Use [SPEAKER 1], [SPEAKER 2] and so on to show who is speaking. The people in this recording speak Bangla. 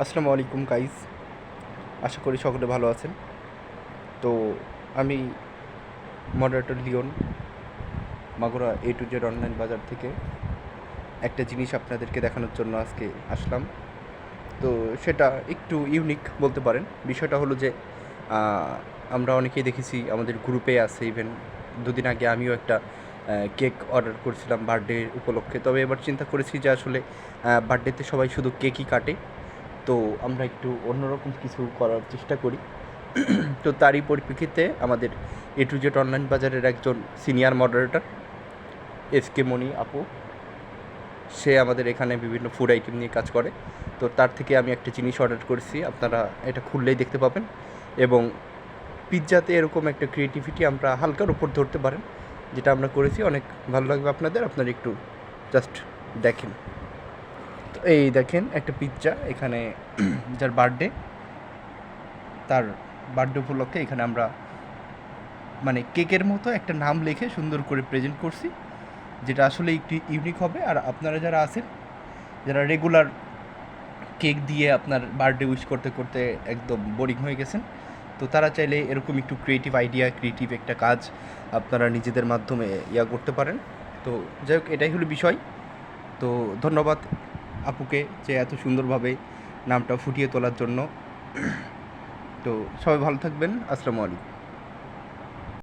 [SPEAKER 1] আসসালামু আলাইকুম গাইজ আশা করি সকলে ভালো আছেন। তো আমি moderator Leon, Magura A to Z online Bazar থেকে একটা জিনিস আপনাদেরকে দেখানোর জন্য আজকে আসলাম। তো সেটা একটু ইউনিক বলতে পারেন। বিষয়টা হলো যে আমরা অনেকেই দেখেছি আমাদের গ্রুপে আছে ইভেন দুদিন আগে আমিও একটা কেক অর্ডার করেছিলাম বার্থডে উপলক্ষে। তবে এবার চিন্তা করেছি যে আসলে বার্থডেতে সবাই শুধু কেকই কাটে। তো আমরা একটু অন্যরকম কিছু করার চেষ্টা করি। তো তারই পরিপ্রেক্ষিতে আমাদের এ টু জেড অনলাইন বাজারের একজন senior moderator S K Moni আপু, সে আমাদের এখানে বিভিন্ন ফুড আইটেম নিয়ে কাজ করে। তো তার থেকে আমি একটা জিনিস অর্ডার করেছি, আপনারা এটা খুললেই দেখতে পাবেন। এবং পিৎজাতে এরকম একটা ক্রিয়েটিভিটি আমরা হালকার উপর ধরতে পারেন, যেটা আমরা করেছি। অনেক ভালো লাগবে আপনাদের, আপনারা একটু জাস্ট দেখেন। এই দেখেন একটা পিৎজা এখানে যার বার্থডে তার বার্থডে উপলক্ষে এখানে আমরা মানে কেকের মতো একটা নাম লিখে সুন্দর করে প্রেজেন্ট করছি যেটা আসলে একটু ইউনিক হবে। আর আপনারা যারা আছেন যারা রেগুলার কেক দিয়ে আপনার বার্থডে উইশ করতে করতে একদম বোরিং হয়ে গেছেন তো তারা চাইলে এরকম একটু ক্রিয়েটিভ আইডিয়া ক্রিয়েটিভ একটা কাজ আপনারা নিজেদের মাধ্যমে ইয়া করতে পারেন। তো যাই হোক এটাই হলো বিষয়। তো ধন্যবাদ। আপুকে যে এত সুন্দরভাবে নামটা ফুটিয়ে তোলার জন্য। তো সবাই ভালো থাকবেন। আসসালামু আলাইকুম।